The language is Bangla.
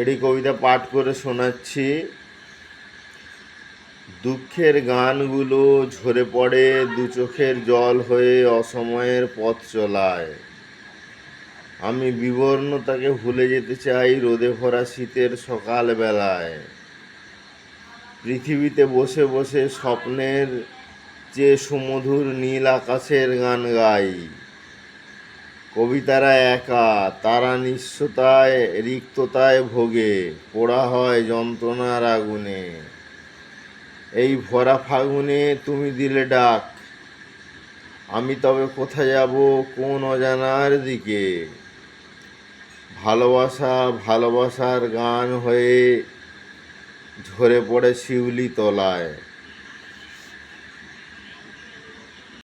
এটি কবিতা পাঠ করে শোনাচ্ছি। দুঃখের গানগুলো ঝরে পড়ে, দু চোখের জল হয়ে অসময়ের পথ চলায়। আমি বিবর্ণতাকে ভুলে যেতে চাই রোদে ভরা শীতের সকাল বেলায় পৃথিবীতে বসে বসে স্বপ্নের যে সুমধুর নীল আকাশের গান গাই। কবিতারা একা, তারা নিঃস্বতায় রিক্ততায় ভোগে, পোড়া হয় যন্ত্রণার আগুনে। এই ভরা ফাগুনে তুমি দিলে ডাক, আমি তবে কোথায় যাব কোন অজানার দিকে? ভালোবাসা ভালোবাসার গান হয়ে ঝরে পড়ে শিউলি তলায়।